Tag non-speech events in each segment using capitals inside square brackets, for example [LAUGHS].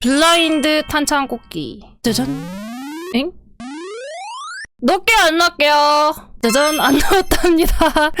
블라인드 탄창뽑기. 짜잔. 엥? 넣게 안 넣을게요. 짜잔 안 [LAUGHS] 넣었답니다.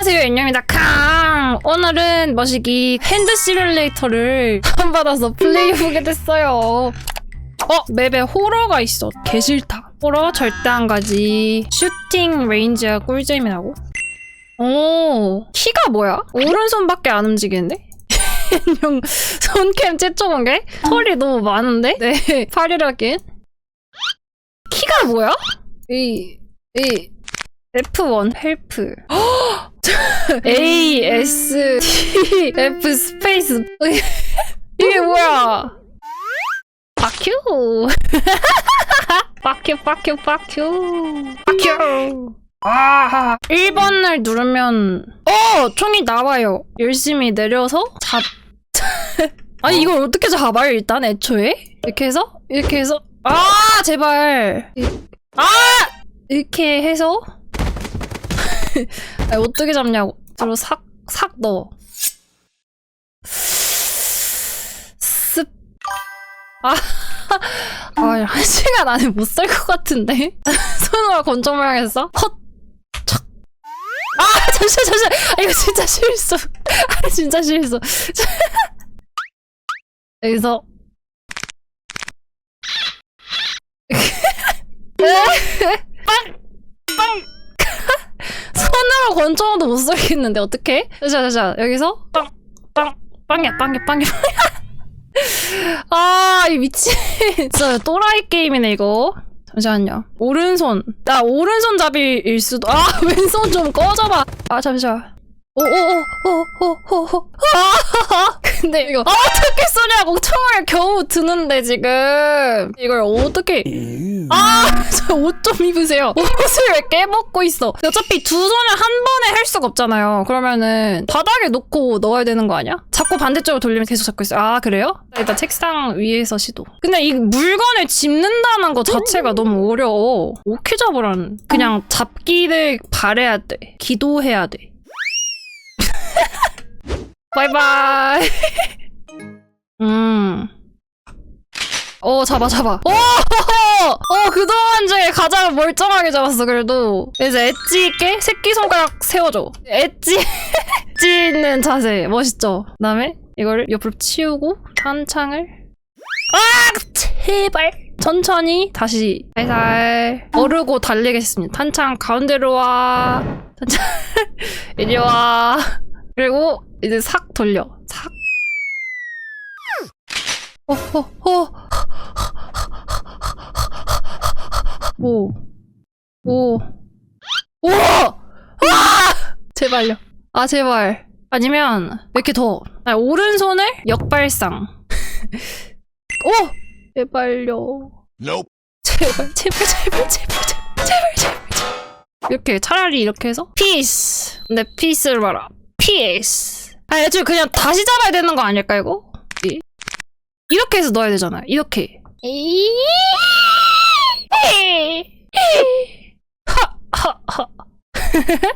안녕하세요 인형입니다. 캉! 오늘은 머시기 핸드 시뮬레이터를 [LAUGHS] 다운받아서 플레이해보게 됐어요. 어 맵에 호러가 있어. 개 싫다. 호러 절대 안 가지. 슈팅 레인지가 꿀잼이라고? 오 키가 뭐야? 오른손밖에 안 움직이는데? 인형 [LAUGHS] 손캠 째쪽은 게? 털이 너무 많은데? 네. [LAUGHS] 파리라긴 키가 뭐야? 이, 이. F1 헬프. [GASPS] A S T F 스페이스 [LAUGHS] 이게 뭐야? 빡큐 빡큐 빡큐 빡큐 빡큐 아 1번을 누르면 어 총이 나와요. 열심히 내려서 잡 [LAUGHS] 아니 이걸 어떻게 잡아요 일단 애초에? 이렇게 해서? 이렇게 해서? 아 제발! 이- 아! 이렇게 해서? [LAUGHS] 아니, 어떻게 잡냐고. 저로 삭삭 넣어. 습. 아, [LAUGHS] 아, 한 시간 안에 못 살 것 같은데? 손으로 모양했어? 컷! 척! 아, 잠시만, 잠시만! 아, 이거 진짜 실수. 아, 진짜 실수. 여기서. 손으로 권총도 못 쏘겠는데, 어떡해? 잠시만, 잠시만. 여기서. 빵! 빵! 빵이야, 빵이야, 빵이야. 아, 이 미친. 진짜 또라이 게임이네, 이거. 잠시만요. 오른손. 나 오른손 잡이일 수도. 아, [LAUGHS] 왼손 좀 꺼져봐. 아, 잠시만. 아, [LAUGHS] 근데 이거 아, 어떻게 쏘냐고 총을 겨우 드는데 지금 이걸 어떻게? 아, [LAUGHS] 저 옷 좀 입으세요. 옷을 왜 깨벗고 있어? 어차피 두 손을 한 번에 할 수가 없잖아요. 그러면은 바닥에 놓고 넣어야 되는 거 아니야? 자꾸 반대쪽으로 돌리면 계속 잡고 있어요. 아, 그래요? 일단 책상 위에서 시도. 근데 이 물건을 집는다는 거 자체가 너무 어려워. 어떻게 잡으라는? 그냥 잡기를 바래야 돼. 기도해야 돼. 바이바이. [LAUGHS] 음. 어, 잡아, 잡아. 오! [LAUGHS] 어, 그동안 중에 가장 멀쩡하게 잡았어, 그래도. 이제 엣지 있게 새끼손가락 세워줘. 엣지, [LAUGHS] 엣지 있는 자세. 멋있죠? 그 다음에 이걸 옆으로 치우고, 탄창을. 아! 제발! 천천히 다시 살살 어르고 달리겠습니다. 탄창 가운데로 와. 탄창, 이리 와. 그리고 이제 삭 돌려. 삭. 어, 어, 어. 오. 오. 오! 와! 제발요. 아, 제발. 아니면, 왜 이렇게 더. 아, 오른손을 역발상. 오! 제발요. Nope. 제발, 제발, 제발, 제발, 제발, 제발, 제발. 이렇게, 차라리 이렇게 해서. 피스. 근데 피스를 봐라. 피스. 아, 애초에 그냥 다시 잡아야 되는 거 아닐까, 이거? 이- 이렇게 해서 넣어야 되잖아. 이렇게.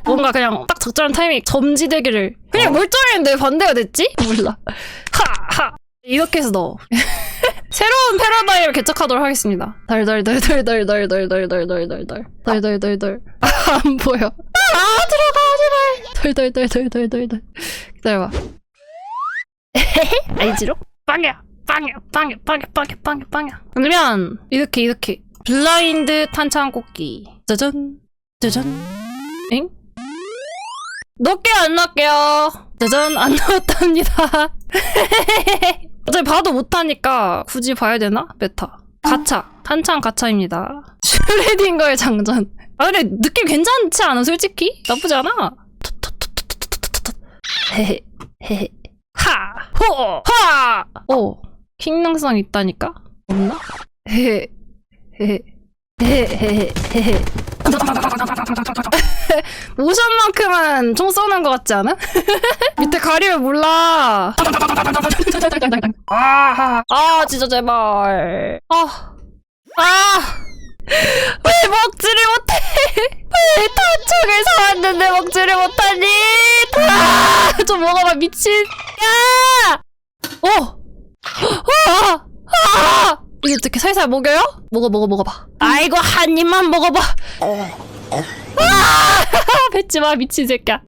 뭔가 그냥 딱 적절한 타이밍 점지되기를 그냥 멀쩡했는데 반대가 됐지? 몰라 하 하 이렇게 해서 넣어 새로운 패러다임을 개척하도록 하겠습니다 덜덜덜덜덜덜덜덜덜덜덜 덜덜 덜덜 안 보여 아 들어가 제발 덜덜덜덜덜덜덜 기다려봐. [LAUGHS] 아이지로 빵이야 빵이야 빵이야 빵이야 빵이야 빵이야 빵이야. 그러면 이렇게 이렇게. 블라인드 탄창뽑기. 짜잔 짜잔. 엥? 넣게 안 넣을게요? 짜잔 안 [LAUGHS] 넣었답니다. [LAUGHS] 어차피 봐도 못하니까 굳이 봐야 되나? 메타. 가차. 탄창 가차입니다. 슈레딩거의 장전. 아 근데 느낌 괜찮지 않아 솔직히? 나쁘지 않아 헤헤 헤헤 하! 호! 하! 오 킹능성 있다니까? 없나? 헤헤 헤헤 헤헤 헤헤 모션만큼은 총 쏘는 것 같지 않아? [LAUGHS] 밑에 가리면 몰라. 아, 아, 진짜 제발. 아, 아, [LAUGHS] 왜 먹지를 못해? [LAUGHS] 왜 탄총을 사왔는데 먹지를 못하니? 아! [LAUGHS] 좀 먹어봐 미친. 야! 어! [GASPS] 아! 아! 아! 이게 어떻게 살살 먹여요? 먹어 먹어 먹어봐. 아이고 한 입만 먹어봐. 아! 뱉지마 미친 새끼야.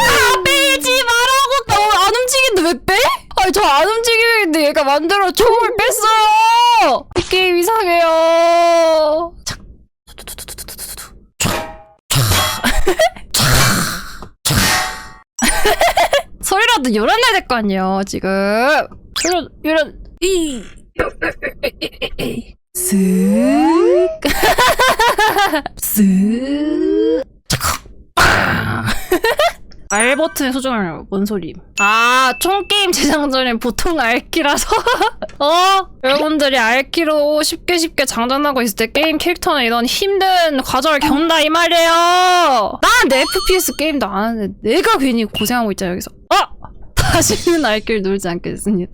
아! 빼지 말라고! 어, 안 움직인데 왜 빼? 아니 저 안 움직이는데 얘가 만들어 총을 뺐어요. 이 게임 이상해요. 착. 소리라도 열어내야 될 거 아니에요 지금. 소리 이런 이 쓱. 쓱. R 버튼의 소중함을 뭔 소리? 아, 총 게임 제작 전에 보통 R키라서 [LAUGHS] 어 여러분들이 R키로 쉽게 쉽게 장전하고 있을 때 게임 캐릭터는 이런 힘든 과정을 겪는다 이 말이에요. 난 내 FPS 게임도 안 하는데 내가 괜히 고생하고 있잖아 여기서. 아 다시는 R키를 놀지 않겠습니다.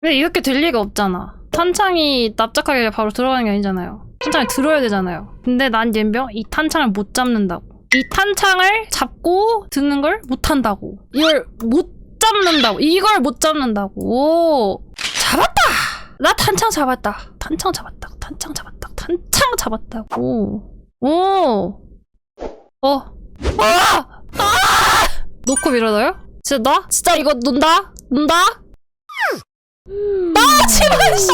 왜 이렇게 될 리가 없잖아. 탄창이 납작하게 바로 들어가는 게 아니잖아요. 탄창을 들어야 되잖아요. 근데 난 옌병 이 탄창을 못 잡는다고. 이 탄창을 잡고 드는 걸 못한다고. 이걸 못 잡는다고. 이걸 못 잡는다고. 잡았다! 나 탄창 잡았다. 탄창 잡았다. 탄창 잡았다. 탄창 잡았다고. 오. 어. 아! 아! 놓고 밀어넣어요? 진짜 나? 진짜 이거 논다? 논다? 아, 제발, 씨!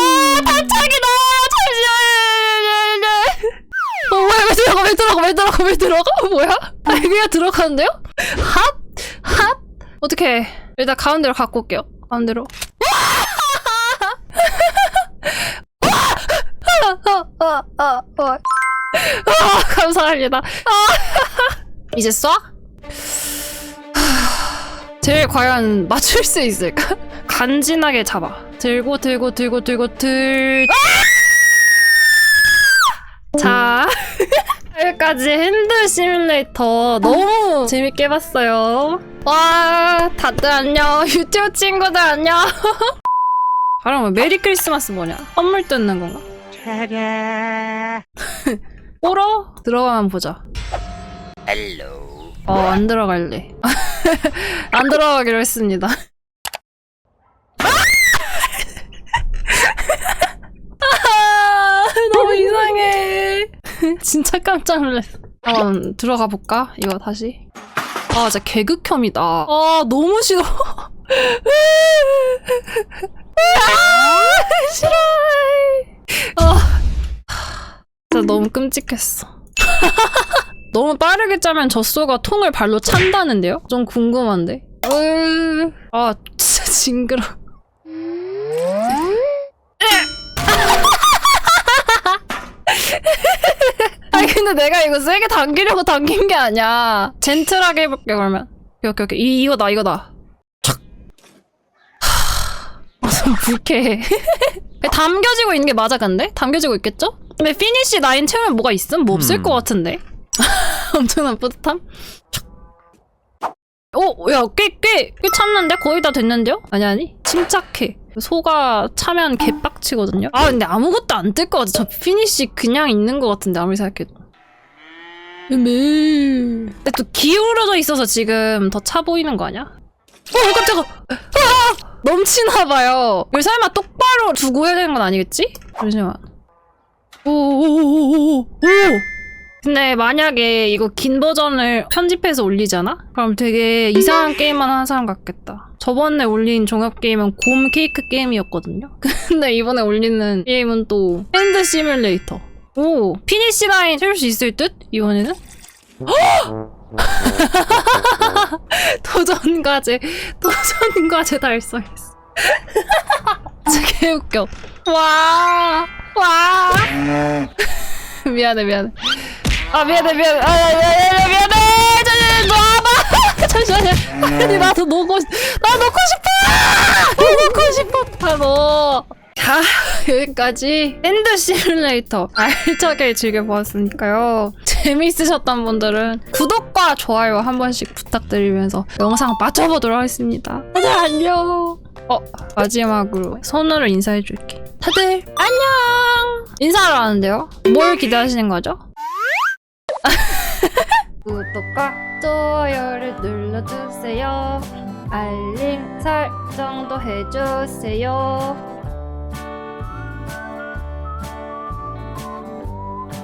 탄창이 들어가, 왜 들어가, 왜 들어가? [LAUGHS] 뭐야? 아, 그냥 들어가는데요? 핫? 핫? 어떻게 일단 가운데로 갖고 올게요. 가운데로. 아, 감사합니다. 아. 이제 쏴? 제일 과연 맞출 수 있을까? 간지나게 잡아. 들고 들고 들고 들고 들. 자, 여기까지 핸드 시뮬레이터 너무 재밌게 봤어요. 와, 다들 안녕. [LAUGHS] 유튜브 친구들 안녕. [LAUGHS] 바로 메리 크리스마스 뭐냐? 선물 뜯는 건가? 꼬러 들어가면 보자. Hello. 어, 안 들어갈래. [LAUGHS] 안 들어가기로 했습니다. 아, 너무 이상해. [LAUGHS] 진짜 깜짝 놀랐어. 한번 들어가 볼까? 이거 다시. 아, 진짜 개극혐이다. 아, 너무 싫어. [LAUGHS] 아, 싫어. 아, 진짜 너무 끔찍했어. [LAUGHS] 너무 빠르게 짜면 젖소가 통을 발로 찬다는데요? 좀 궁금한데. 으... 아 진짜 징그러. [LAUGHS] 아니 근데 내가 이거 세게 당기려고 당긴 게 아니야. 젠틀하게 해볼게 그러면. 오케이 오케이 이 이거다 이거다. 하... 아, 좀 불쾌해. [LAUGHS] 담겨지고 있는 게 맞아 근데? 담겨지고 있겠죠? 근데 피니시 라인 채우면 뭐가 있음? 뭐 없을 음. 것 같은데? [LAUGHS] 엄청난 뿌듯함? 오, 야, 꽤, 꽤, 꽤 찼는데? 거의 다 됐는데요? 아니, 아니. 침착해. 소가 차면 개빡치거든요? 아, 근데 아무것도 안 뜰 것 같아. 저 피니쉬 그냥 있는 것 같은데, 아무리 생각해도. 으메. 근데 또 기울어져 있어서 지금 더 차 보이는 거 아니야? 어, 깜짝아! 아! 넘치나봐요. 이걸 설마 똑바로 두고 해야 되는 건 아니겠지? 잠시만. 오오오오오오! 오! 근데 만약에 이거 긴 버전을 편집해서 올리잖아? 그럼 되게 이상한 게임만 하는 사람 같겠다. 저번에 올린 종합 게임은 곰 케이크 게임이었거든요. [LAUGHS] 근데 이번에 올리는 게임은 또 핸드 시뮬레이터. 오, 피니시 라인 채울 수 있을 듯? 이번에는? [GASPS] 도전 과제, 도전 과제 달성했어. [LAUGHS] 진짜 개웃겨. 와, 와. [LAUGHS] 미안해, 미안해. 아 미안해 미안해. 아 미안해 미안해. 잠시만 놔봐. 잠시만요 아니 나도 놓고 싶- 나 놓고 싶어! 나 놓고 싶어 바로. 자 여기까지 핸드 시뮬레이터 알차게 즐겨보았으니까요. 재미있으셨던 분들은 구독과 좋아요 한 번씩 부탁드리면서 영상 맞춰보도록 하겠습니다. 다들 안녕. 어 마지막으로 손으로 인사해줄게. 다들 안녕. 인사를 하는데요. 뭘 기대하시는 거죠? 구독과 좋아요를 눌러주세요. 알림 설정도 해주세요